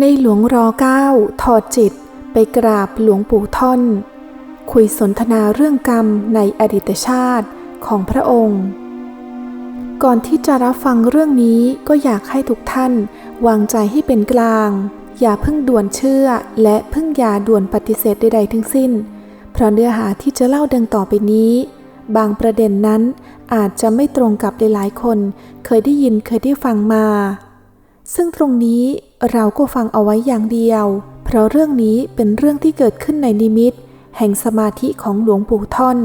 ในหลวงรอเก้าถอดจิตไปกราบหลวงปู่ท่อน คุยสนทนาเรื่องกรรมในอดีตชาติของพระองค์ ก่อนที่จะรับฟังเรื่องนี้ก็อยากให้ทุกท่านวางใจให้เป็นกลาง อย่าเพิ่งด่วนเชื่อและเพิ่งอย่าด่วนปฏิเสธใดๆทั้งสิ้น เพราะเนื้อหาที่จะเล่าดังต่อไปนี้ บางประเด็นนั้นอาจจะไม่ตรงกับหลายๆคน เคยได้ยินเคยได้ฟังมา ซึ่งตรงนี้ เราก็ฟังเอาไว้อย่างเดียว เพราะเรื่องนี้เป็นเรื่องที่เกิดขึ้นในนิมิต แห่งสมาธิของหลวงปู่ท่อน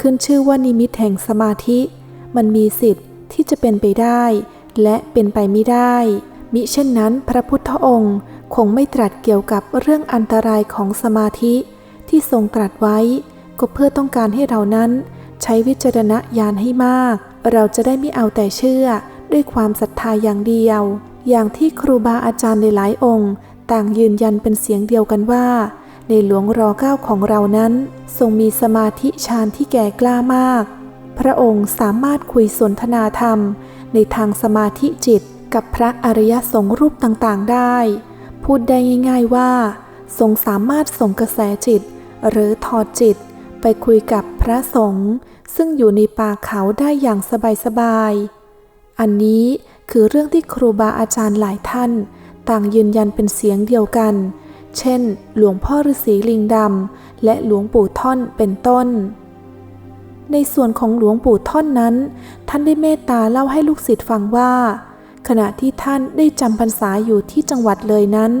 ขึ้นชื่อว่านิมิตแห่งสมาธิ มันมีสิทธิ์ที่จะเป็นไปได้ และเป็นไปไม่ได้ มิเช่นนั้น พระพุทธองค์คงไม่ตรัสเกี่ยวกับเรื่องอันตรายของสมาธิ ที่ทรงตรัสไว้ ก็เพื่อต้องการให้เรานั้น ใช้วิจารณญาณให้มาก เราจะได้ไม่เอาแต่เชื่อด้วยความศรัทธาอย่างเดียว อย่างที่ครูบาอาจารย์ในหลายองค์ ต่างยืนยันเป็นเสียงเดียวกันว่า ในหลวงรอเก้าของเรานั้น ทรงมีสมาธิฌานที่แก่กล้ามาก พระองค์สามารถคุยสนทนาธรรม ในทางสมาธิจิตกับพระอริยสงฆ์รูปต่างๆ ได้ พูดได้ง่ายๆว่า ทรงสามารถส่งกระแสจิต หรือถอดจิต ไปคุยกับพระสงฆ์ซึ่งอยู่ในป่าเขาได้อย่างสบายๆ อันนี้ คือเรื่องที่ครูบาอาจารย์หลายท่าน ต่างยืนยันเป็นเสียงเดียวกัน เช่น หลวงพ่อฤาษีลิงดำและหลวงปู่ท่อนเป็นต้น ในส่วนของหลวงปู่ท่อนนั้น ท่านได้เมตตาเล่าให้ลูกศิษย์ฟังว่า ขณะที่ท่านได้จำพรรษาอยู่ที่จังหวัดเลยนั้น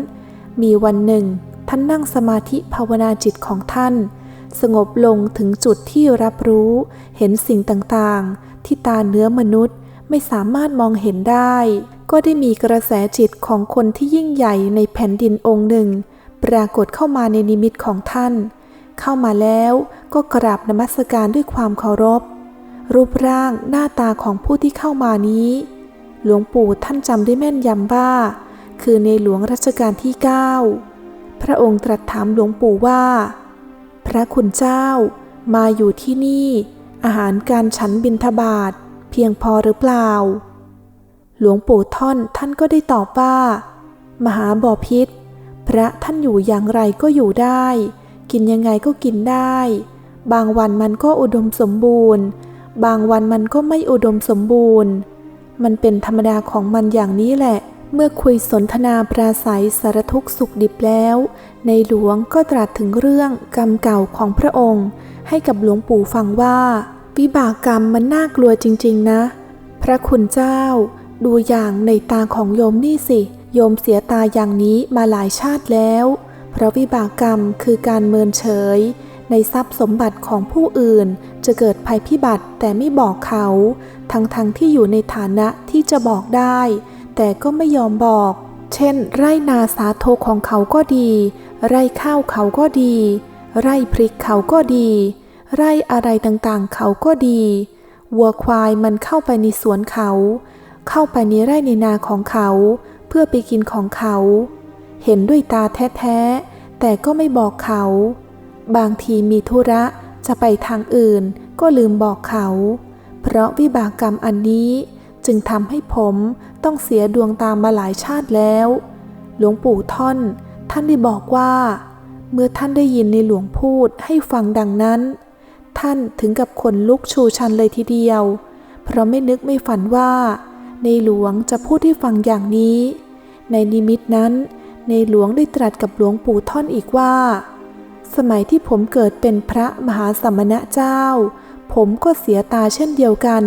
มีวันหนึ่ง ท่านนั่งสมาธิภาวนาจิตของท่าน สงบลงถึงจุดที่รับรู้ เห็นสิ่งต่างๆ ที่ตาเนื้อมนุษย์ ไม่สามารถมองเห็นได้ ก็ได้มีกระแสจิตของคนที่ยิ่งใหญ่ในแผ่นดินองค์หนึ่ง ปรากฏเข้ามาในนิมิตของท่าน เข้ามาแล้วก็กราบนมัสการด้วยความเคารพ รูปร่างหน้าตาของผู้ที่เข้ามานี้ หลวงปู่ท่านจำได้แม่นยำว่า คือในหลวงรัชกาลที่ 9 พระองค์ตรัสถามหลวงปู่ว่า พระคุณเจ้ามาอยู่ที่นี่ อาหารการฉันบิณฑบาต เพียงพอหรือเปล่า หลวงปู่ท่อนท่านก็ได้ตอบว่า มหาบอพิษ พระท่านอยู่อย่างไรก็อยู่ได้ กินยังไงก็กินได้ บางวันมันก็อุดมสมบูรณ์ บางวันมันก็ไม่อุดมสมบูรณ์ มันเป็นธรรมดาของมันอย่างนี้แหละ เมื่อคุยสนทนาปราศัยสารทุกสุขดิบแล้ว ในหลวงก็ตรัสถึงเรื่องกรรมเก่าของพระองค์ ให้กับหลวงปู่ฟังว่า วิบากกรรมมันน่ากลัวจริงๆนะ พระคุณเจ้า ดูอย่างในตาของโยมนี่สิ โยมเสียตาอย่างนี้มาหลายชาติแล้ว เพราะวิบากกรรมคือการเมินเฉย ในทรัพย์สมบัติของผู้อื่น จะเกิดภัยพิบัติแต่ไม่บอกเขา ทั้งๆทที่อยู่ในฐานะที่จะบอกได้ แต่ก็ไม่ยอมบอก เช่น ไร่นาสาโทของเขาก็ดี ไร่ข้าวเขาก็ดี ไร่พริกเขาก็ดี ไร่อะไรต่างๆ เขาก็ดี วัวควายมันเข้าไปในสวนเขา เข้าไปในไร่ในนาของเขา เพื่อไปกินของเขา เห็นด้วยตาแท้ๆ แต่ก็ไม่บอกเขา บางทีมีธุระจะไปทางอื่นก็ลืมบอกเขา เพราะวิบากกรรมอันนี้จึงทำให้ผมต้องเสียดวงตามาหลายชาติแล้ว หลวงปู่ท่อน ท่านได้บอกว่า เมื่อท่านได้ยินในหลวงพูดให้ฟังดังนั้น ท่านถึงกับขนลุกชูชันเลยทีเดียว เพราะไม่นึกไม่ฝันว่า ในหลวงจะพูดให้ฟังอย่างนี้ ในนิมิตนั้น ในหลวงได้ตรัสกับหลวงปู่ท่อนอีกว่า สมัยที่ผมเกิดเป็นพระมหาสมณะเจ้า ผมก็เสียตาเช่นเดียวกัน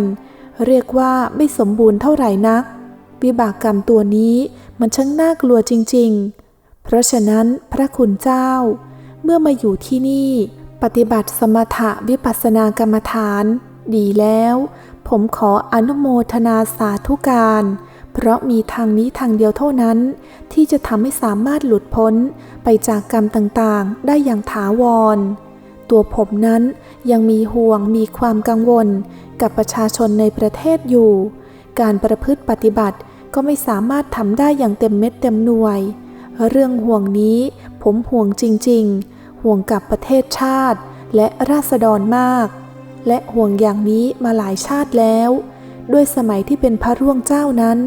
เรียกว่าไม่สมบูรณ์เท่าไหร่นัก วิบากกรรมตัวนี้มันช่างน่ากลัวจริง ๆ เพราะฉะนั้นพระคุณเจ้า เมื่อมาอยู่ที่นี่ ปฏิบัติสมถะวิปัสสนากรรมฐาน ดีแล้ว ผมขออนุโมทนาสาธุการ เพราะมีทางนี้ทางเดียวเท่านั้น ที่จะทำให้สามารถหลุดพ้นไปจากกรรมต่างๆ ได้อย่างถาวร ตัวผมนั้นยังมีห่วงมีความกังวล กับประชาชนในประเทศอยู่ การประพฤติปฏิบัติก็ไม่สามารถทำได้อย่างเต็มเม็ดเต็มหน่วย เรื่องห่วงนี้ผมห่วงจริง ๆ ห่วงกับประเทศชาติ และราษฎรมาก และห่วงอย่างนี้มาหลายชาติแล้ว ด้วยสมัยที่เป็นพระร่วงเจ้านั้น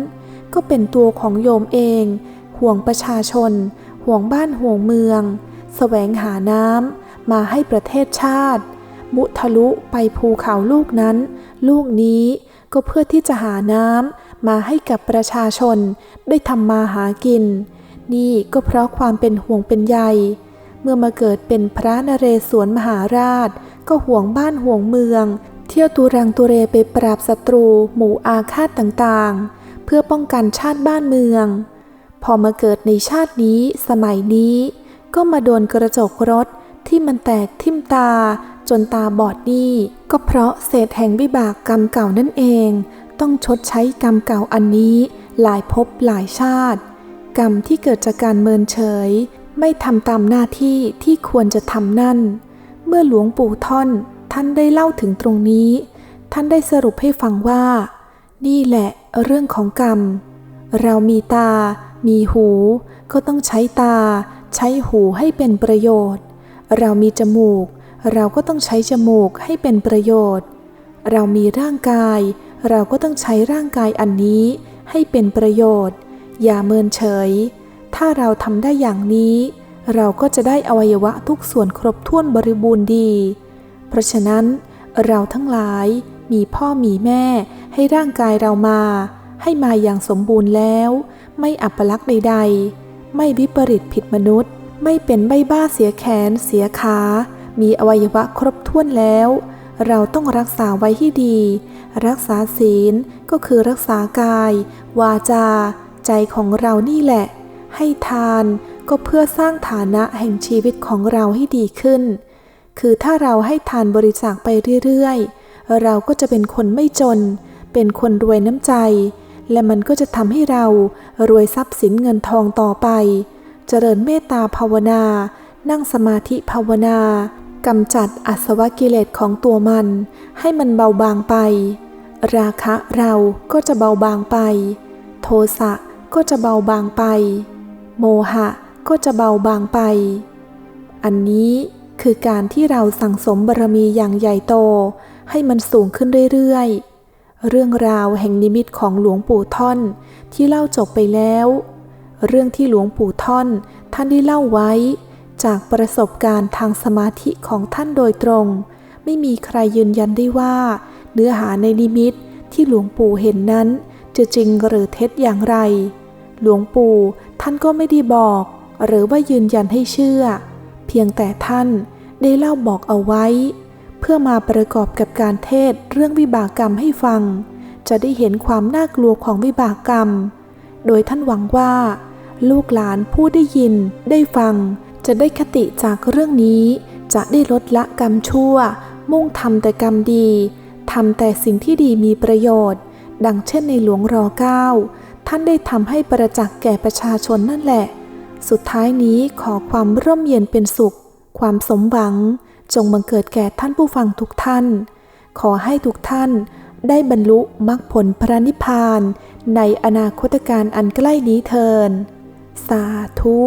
ก็เป็นตัวของโยมเอง ห่วงประชาชน ห่วงบ้านห่วงเมืองแสวงหาน้ำมาให้ประเทศชาติ มุทะลุไปภูเขาลูกนั้น ลูกนี้ก็เพื่อที่จะหาน้ำมาให้กับประชาชนได้ทำมาหากิน นี่ก็เพราะความเป็นห่วงเป็นใย มื่อมาเกิดเป็นพระนเรศวรมหาราช ก็ห่วงบ้านห่วงเมือง เที่ยวตุรังตุเรไปปราบศัตรู หมู่อาฆาตต่างๆ เพื่อป้องกันชาติบ้านเมือง พอมาเกิดในชาตินี้สมัยนี้ ก็มาโดนกระจกรถที่มันแตกทิ่มตาจนตาบอดนี่ ก็เพราะเศษแห่งวิบากกรรมเก่านั่นเอง ต้องชดใช้กรรมเก่าอันนี้ หลายภพหลายชาติ กรรมที่เกิดจากการเมินเฉย ไม่ทำตามหน้าที่ที่ควรจะทำนั่น เมื่อหลวงปู่ท่อนท่านได้เล่าถึงตรงนี้ ท่านได้สรุปให้ฟังว่า นี่แหละเรื่องของกรรม เรามีตา มีหู ก็ต้องใช้ตา ใช้หูให้เป็นประโยชน์ เรามีจมูก เราก็ต้องใช้จมูกให้เป็นประโยชน์ เรามีร่างกาย เราก็ต้องใช้ร่างกายอันนี้ให้เป็นประโยชน์ อย่าเมินเฉย ถ้าเราทำได้อย่างนี้ เราก็จะได้อวัยวะทุกส่วนครบถ้วนบริบูรณ์ดี เพราะฉะนั้น เราทั้งหลายมีพ่อมีแม่ ให้ร่างกายเรามา ให้มาอย่างสมบูรณ์แล้ว ไม่อัปลักษณ์ใด ๆ ไม่วิปริตผิดมนุษย์ ไม่เป็นใบบ้าเสียแขน เสียขา มีอวัยวะครบถ้วนแล้ว เราต้องรักษาไว้ให้ดี รักษาศีลก็คือรักษากาย วาจา ใจของเรานี่แหละ ให้ทานก็เพื่อสร้างฐานะแห่งชีวิตของเราให้ดีขึ้น คือถ้าเราให้ทานบริจาคไปเรื่อยๆ เราก็จะเป็นคนไม่จน เป็นคนรวยน้ำใจ และมันก็จะทำให้เรารวยทรัพย์สินเงินทองต่อไป เจริญเมตตาภาวนา นั่งสมาธิภาวนากำจัดอสวกิเลสของตัวมัน ให้มันเบาบางไป ราคะเราก็จะเบาบางไป โทสะก็จะเบาบางไป โมหะก็จะเบาบางไป อันนี้คือการที่เราสั่งสมบารมีอย่างใหญ่โตให้มันสูงขึ้นเรื่อยๆ เรื่องราวแห่งนิมิตของหลวงปู่ท่อนที่เล่าจบไปแล้ว เรื่องที่หลวงปู่ท่อนท่านได้เล่าไว้ จากประสบการณ์ทางสมาธิของท่านโดยตรง ไม่มีใครยืนยันได้ว่า เนื้อหาในนิมิตที่หลวงปู่เห็นนั้น จะจริงหรือเท็จอย่างไร หลวงปู่ท่านก็ไม่ได้บอก หรือว่ายืนยันให้เชื่อ เพียงแต่ท่านได้เล่าบอกเอาไว้ เพื่อมาประกอบกับการเทศเรื่องวิบากกรรมให้ฟัง จะได้เห็นความน่ากลัวของวิบากกรรม โดยท่านหวังว่า ลูกหลานผู้ได้ยินได้ฟัง จะได้คติจากเรื่องนี้ จะได้ลดละกรรมชั่ว มุ่งทำแต่กรรมดีทำแต่สิ่งที่ดีมีประโยชน์ ดังเช่นในหลวงรอเก้า ท่านได้ทำให้ประจักษ์แก่ประชาชนนั่นแหละ สุดท้ายนี้ขอความร่มเย็นเป็นสุข ความสมหวัง จงบังเกิดแก่ท่านผู้ฟังทุกท่าน ขอให้ทุกท่านได้บรรลุมรรคผลพระนิพพาน ในอนาคตการอันใกล้นี้เทิน สาธุ